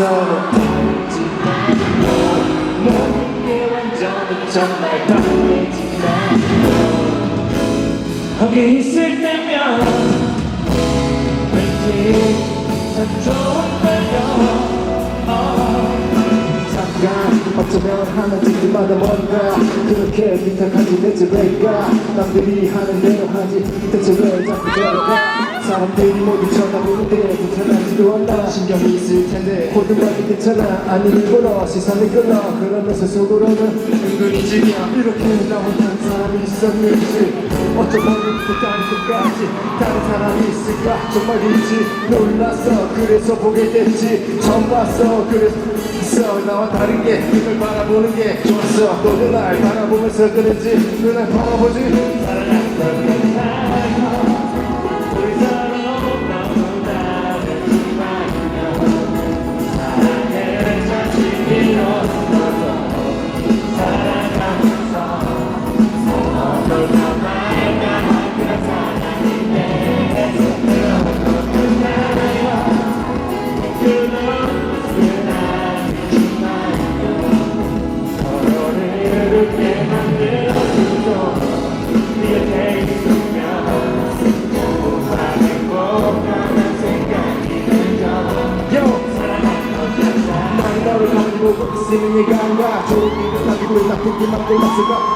서로 다르지만 모든 게 완전히 정말 다르지만 거기 있을 때면 왠지 참좋 어쩌면 하는 짓들마다 뭔가 그렇게 비탁하지 대체 왜일까 남들이 하는 대로 하지 대체 왜 자꾸 저럴까? 사람들이 모두 쳐다보는데 불편하지도 않나? 신경이 있을 텐데 말이 괜찮아 아니 일부러 시선을 끌어. 그러면서 속으로는 은근히 지겨 이렇게 나온다는 사람이 있었는지 어쩌면 다른 끝까지 다른 사람이 있을까? 정말이지. 놀랐어 그래서 보게 됐지. 처음 봤어. 그래서 나와 다른 게 이걸 바라보는 게 좋았어. 너도 날 바라보면서 그런지. 눈을 바라보지. 사랑했던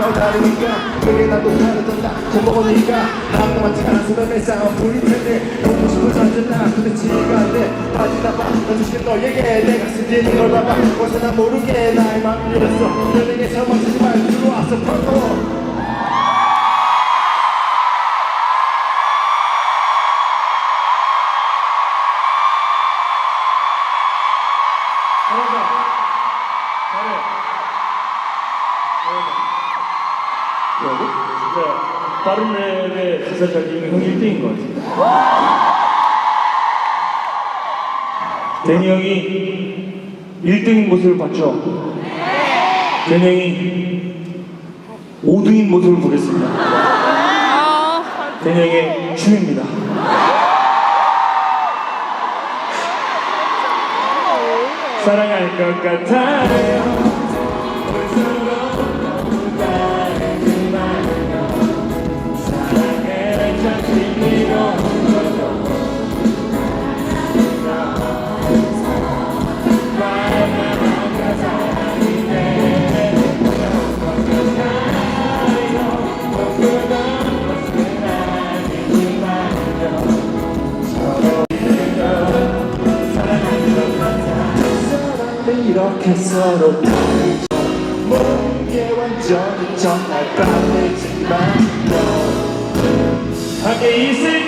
너 다르니까 그게 나도 제목이니까 나도 맞지 않은 사람의 싸움 부릴 텐데 보고 싶어서 앉았나 근데 지가 안돼. 빠지나 봐. 나주신 너에게 내가 스티는 걸 봐봐. 벌써 나 모르게 나의 맘을 잃었어. 멈추지 말고 들어왔어 파도 진짜 빠른 랩에 가사 잘 읽는 형 1등인 것 같아. 데니 형이 1등인 모습을 봤죠? 데니 형이 5등인 모습을 보겠습니다. 데니 형의 춤입니다. 사랑할 것 같아요. 서로 다르죠 모든 게 완전히 정말 다르지만 함께 있을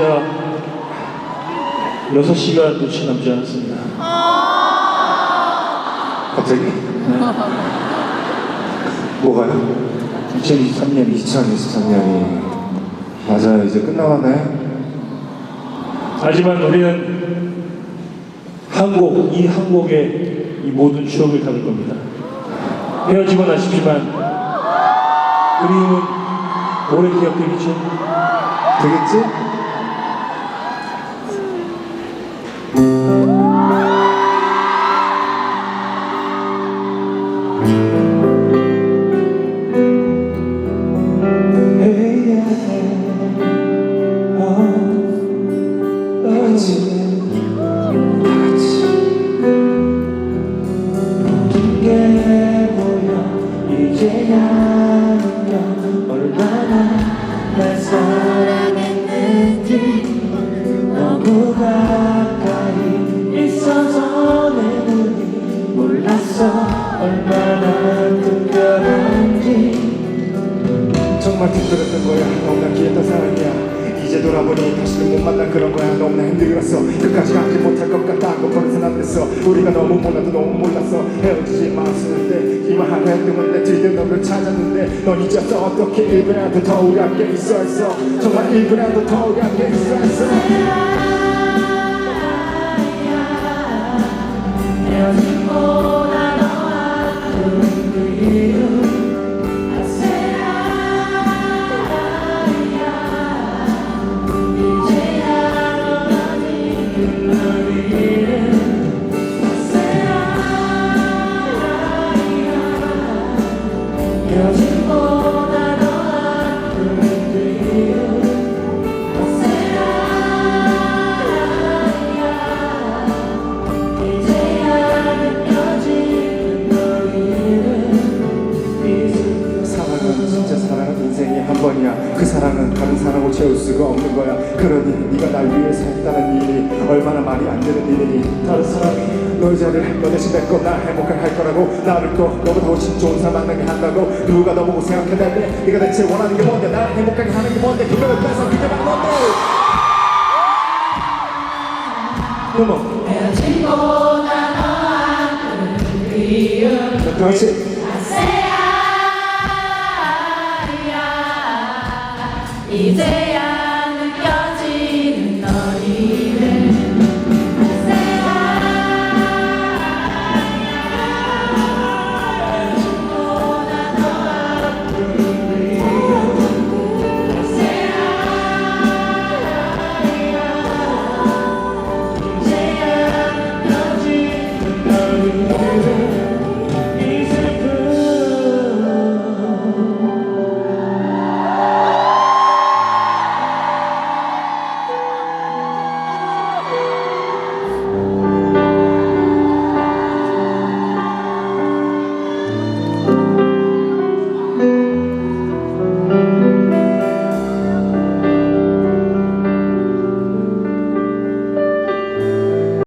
진짜 6시간도 채 남지 않았습니다. 갑자기? 뭐가요? 2023년 2023년이 맞아요 이제 끝나가네 하지만 우리는 한국, 이 한국에 이 모든 추억을 담을 겁니다. 헤어지고 나시지만 그리움은 오래 기억되겠죠? 되겠지? 몰랐어 얼마나 특별한지. 정말 특별했던 거야. 너무나 귀했던 사랑이야. 이제 돌아보니 다시는 못 만난 그런 거야. 너무나 힘들었어. 끝까지 가지 못할 것 같다고 버릇은 안 됐어. 우리가 너무 몰라도 너무 몰랐어. 헤어지지 마았을 때 이만한 행동인데 드디어 너를 찾았는데 넌 잊었어 어떻게 1분이라도 더욱 함께 있어 했어. 정말 1분이라도 더욱 함께 있어 했어. 헤어짐보 번이야 그 사랑은 다른 사랑으로 채울 수가 없는 거야. 그러니 네가 날 위해서 했다는 일이 얼마나 말이 안 되는 일이니? 다른 사람이 너의 자리를 너 대신 뺏고 나 행복하게 할 거라고. 나를 또 너보다 훨씬 좋은 사람 만나게 한다고. 누가 너 보고 생각해달래? 네가 대체 원하는 게 뭔데? 날 행복하게 하는 게 뭔데? 그걸 뺏어 그때만 뭔데? 그럼 헤어짐보다 더 아픈 그리움 이제야